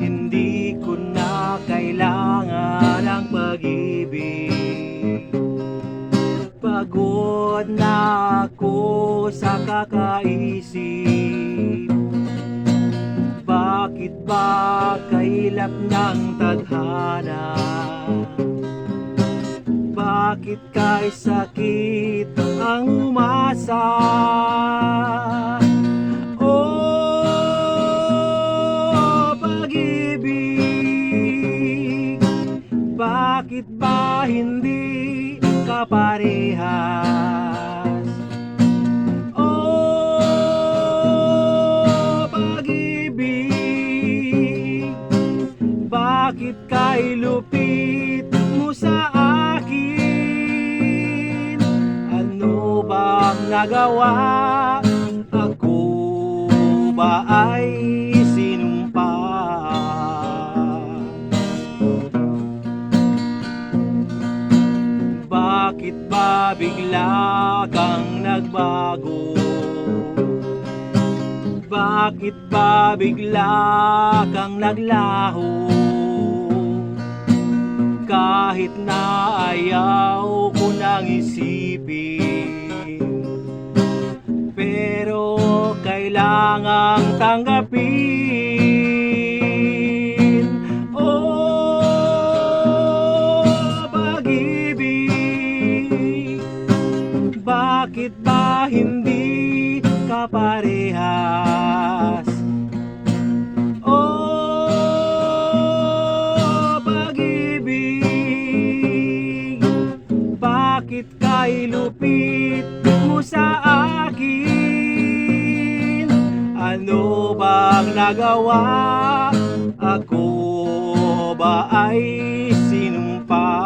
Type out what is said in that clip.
Hindi ko na kailangan ang pag-ibig. Pagod na ako sa kakaisip kailap ng tadhana? Bakit kay sakit ang umasa? Oh, pag-ibig Bakit ba hindi ka Bakit kay lupit mo sa akin? Ano bang nagawa? Ako ba ay sinumpa? Bakit ba bigla kang nagbago? Bakit ba bigla kang naglaho? Kahit na ayaw ko nang isipin Pero kailangang tanggapin. Oh, pag-ibig Bakit ba hindi ka Bakit kay lupit mo sa akin? Ano bang nagawa? Ako ba ay sinumpa?